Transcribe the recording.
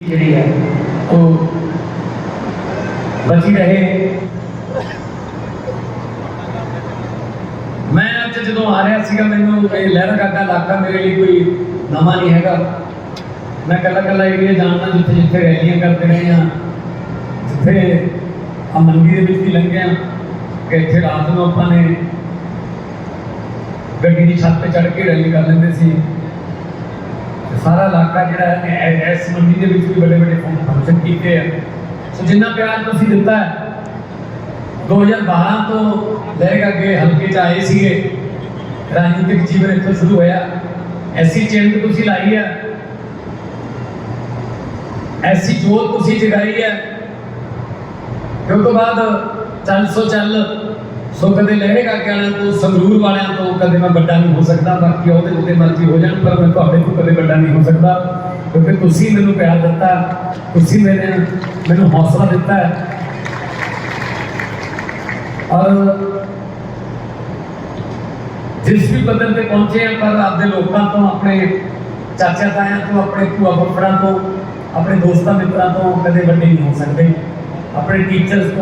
ਜਿਹੜੀ ਹੈ ਉਹ ਬਚੀ ਰਹੇ ਮੈਂ ਅੱਜ ਜਦੋਂ ਆ ਰਿਹਾ ਸੀਗਾ ਮੈਨੂੰ ਇਹ ਲਹਿਰਾ ਗਾਗਾ ਇਲਾਕਾ ਮੇਰੇ ਲਈ ਕੋਈ ਨਵਾਂ ਨਹੀਂ ਹੈਗਾ ਮੈਂ ਕੱਲਾ ਕੱਲਾ ਏਰੀਆ ਜਾਣਦਾ ਜਿੱਥੇ ਜਿੱਥੇ ਰੈਲੀਆਂ ਕਰਦੇ ਰਹੇ ਹਾਂ ਜਿੱਥੇ ਆ ਮੰਡੀ ਦੇ ਵਿੱਚ ਵੀ ਲੰਘੇ ਹਾਂ ਕਿ ਇੱਥੇ ਰਾਤ ਨੂੰ ਆਪਾਂ ਨੇ ਗੱਡੀ ਦੀ ਛੱਤ ਤੇ ਚੜ੍ਹ ਕੇ ਰੈਲੀ ਕਰ ਲੈਂਦੇ ਸੀ ਤੇ ਸਾਰਾ ਇਲਾਕਾ ਜਿਹੜਾ ਹੈ ਐ- ਇਸ ਮੰਡੀ ਦੇ ਵਿੱਚ ਵੀ ਵੱਡੇ ਵੱਡੇ ਫੰਕਸ਼ਨ ਕੀਤੇ ਆ ਸੋ ਜਿੰਨਾ ਪਿਆਰ ਤੁਸੀਂ ਦਿੱਤਾ ਹੈ 2012 ਤੋਂ ਲੈ ਕੇ ਅੱਗੇ ਹਲਕੇ ਚ ਆਏ ਸੀਗੇ ਰਾਜਨੀਤਿਕ ਜੀਵਨ ਇੱਥੋਂ ਸ਼ੁਰੂ ਹੋਇਆ ਐਸੀ ਚਿੰਤ ਤੁਸੀਂ ਲਾਈ ਹੈ ਐਸੀ ਜੋਤ ਤੁਸੀਂ ਜਗਾਈ ਹੈ ਕਿ ਉਸ ਤੋਂ ਬਾਅਦ ਚੱਲ ਸੋ ਚੱਲ ਸੋ ਕਦੇ ਲਹਿਰੇਗਾ ਵਾਲਿਆਂ ਤੋਂ, ਸੰਗਰੂਰ ਵਾਲਿਆਂ ਤੋਂ ਕਦੇ ਮੈਂ ਵੱਡਾ ਨਹੀਂ ਹੋ ਸਕਦਾ, ਬਾਕੀ ਉਹਦੇ ਜਿੱਤੇ ਮਰਜ਼ੀ ਹੋ ਜਾਣ, ਪਰ ਮੈਂ ਤੁਹਾਡੇ ਤੋਂ ਕਦੇ ਵੱਡਾ ਨਹੀਂ ਹੋ ਸਕਦਾ। ਕਿਉਂਕਿ ਤੁਸੀਂ ਮੈਨੂੰ ਪਿਆਰ ਦਿੱਤਾ, ਤੁਸੀਂ ਮੇਰੇ ਮੈਨੂੰ ਹੌਸਲਾ ਦਿੱਤਾ। ਹੈ ਔਰ ਜਿਸ ਵੀ ਪੱਧਰ ਤੇ ਪਹੁੰਚੇ ਆ, ਪਰ ਆਪਦੇ ਲੋਕਾਂ ਤੋਂ, ਆਪਣੇ ਚਾਚਾ ਤਾਇਆਂ ਤੋਂ, ਆਪਣੇ ਭੂਆ ਫੁੱਫੜਾਂ ਤੋਂ, ਆਪਣੇ ਦੋਸਤਾਂ ਮਿੱਤਰਾਂ ਤੋਂ ਕਦੇ ਵੱਡੇ ਨਹੀਂ ਹੋ ਸਕਦੇ। ਆਪਣੇ ਟੀਚਰਸ ਤੋਂ